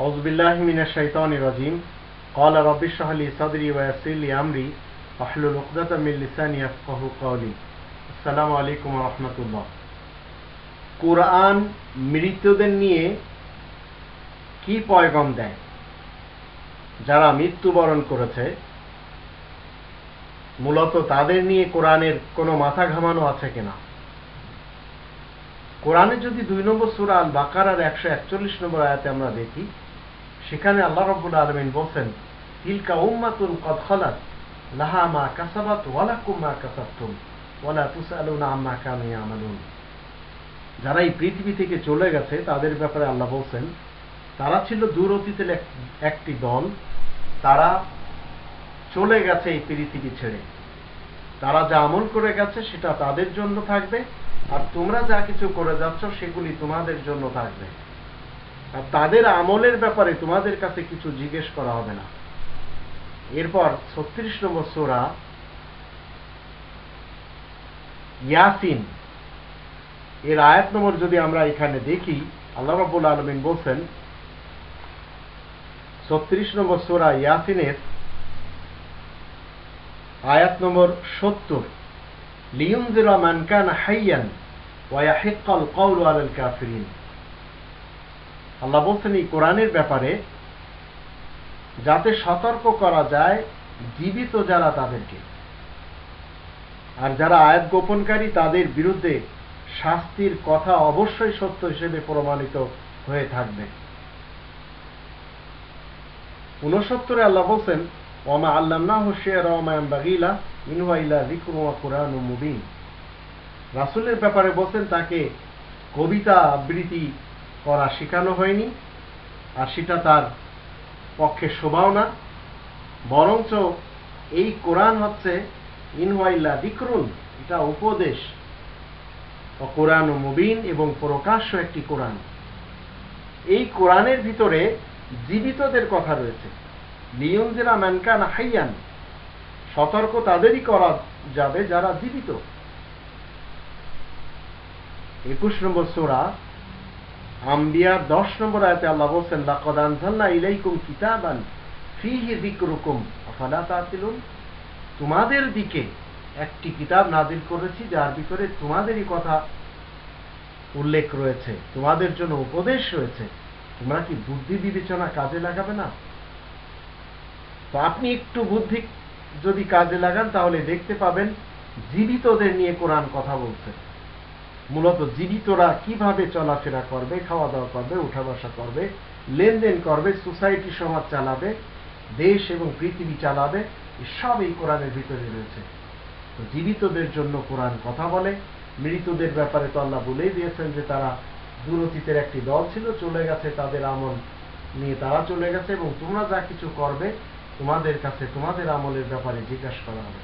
أعوذ بالله من الشيطان الرجيم قال رب اشرح لي صدري ويسر لي أمري واحلل عقدة من لساني يفقهوا قولي السلام عليكم ورحمة الله কোরআন মৃতদের নিয়ে কি পয়গম দেয় যারা মৃত্যুবরণ করেছে মূলত তাদের নিয়ে কোরআনের কোনো মাথা ঘামানো আছে কিনা কোরআনে যদি দুই নম্বর সুরা আল বাকারার একশো একচল্লিশ নম্বর আয়াতে আমরা দেখি সেখানে আল্লাহ রব্বুল আলমিন বলছেন, তিলকা উম্মাতুন কদ খলাত, লাহা মা কাসাবাত ওয়ালাকুম মা কাসাবতুম ওয়ালা তুসআলুনা আম্মা কানু ইয়ামালুন। যারা এই পৃথিবী থেকে চলে গেছে, তাদের ব্যাপারে আল্লাহ বলছেন, তারা ছিল দূর অতীতের একটি দল, তারা চলে গেছে এই পৃথিবী ছেড়ে। তারা যা আমল করে গেছে, সেটা তাদের জন্য থাকবে, আর তোমরা যা কিছু করে যাচ্ছ, সেগুলি তোমাদের জন্য থাকবে। আর তাদের আমলের ব্যাপারে তোমাদের কাছে কিছু জিজ্ঞেস করা হবে না। এরপর ছত্রিশ নম্বর সোরা ইয়াসিন। এর আয়াত নম্বর যদি আমরা এখানে দেখি, আল্লাহ রাব্বুল আলমিন বলছেন, ছত্রিশ নম্বর সোরা ইয়াসিনের আয়াত নম্বর সত্তর। লিউনজিরা মান কানা হাইয়ান ওয়া ইয়াহিক্কাল কওলু আলাল কাফিরিন। আল্লাহ বলছেন এই কোরআনের ব্যাপারে যাতে সতর্ক করা যায় জীবিত যারা তাদেরকে। আর যারা আয়াত গোপনকারী, তাদের বিরুদ্ধে শাস্তির কথা অবশ্যই সত্য হিসেবে প্রমাণিত হয়ে থাকবে। উনসত্তরে আল্লাহ বলছেন ওমা আল্লাম না হুশিয়ার ওমায়াম বাগিলা ওয়া মুবিন। রাসূলের ব্যাপারে বলছেন, তাকে কবিতা আবৃত্তি করা শেখানো হয়নি। আর সেটা তার পক্ষে শোভাও না। বরঞ্চ এই কোরআন হচ্ছে ইনওয়াইল্লা দিকরুন, এটা উপদেশ। কোরআন ও মুবিন এবং প্রকাশ্য একটি কোরআন। এই কোরআনের ভিতরে জীবিতদের কথা রয়েছে। লিয়নজেরা ম্যানকান হাইয়ান, সতর্ক তাদেরই করা যাবে যারা জীবিত। একুশ নম্বর সোরা আম্বিয়ার দশ নম্বর আয়তে আল্লাহ বলছেন, লাকদ আনজালনা ইলাইকুম কিতাবান, ফিহি যিকরুকুম, আফালা তাআকিলুন তোমাদের দিকে একটি কিতাব নাজিল করেছি, যার ভিতরে তোমাদেরই কথা উল্লেখ রয়েছে, তোমাদের জন্য উপদেশ রয়েছে। তোমরা কি বুদ্ধি বিবেচনা কাজে লাগাবে না? তো আপনি একটু বুদ্ধি যদি কাজে লাগান, তাহলে দেখতে পাবেন, জীবিতদের নিয়ে কোরআন কথা বলছে। মূলত জীবিতরা কীভাবে চলাফেরা করবে খাওয়া দাওয়া করবে উঠা বসা করবে, লেনদেন করবে, সোসাইটি সমাজ চালাবে, দেশ এবং পৃথিবী চালাবে সব এই কোরআনের ভিতরে রয়েছে। তো জীবিতদের জন্য কোরআন কথা বলে। মৃতদের ব্যাপারে তো আল্লাহ বলেই দিয়েছেন যে তারা দুরতীতের একটি দল ছিল, চলে গেছে, তাদের আমল নিয়ে তারা চলে গেছে এবং তোমরা যা কিছু করবে, তোমাদের কাছে তোমাদের আমলের ব্যাপারে জিজ্ঞাসা করা হবে।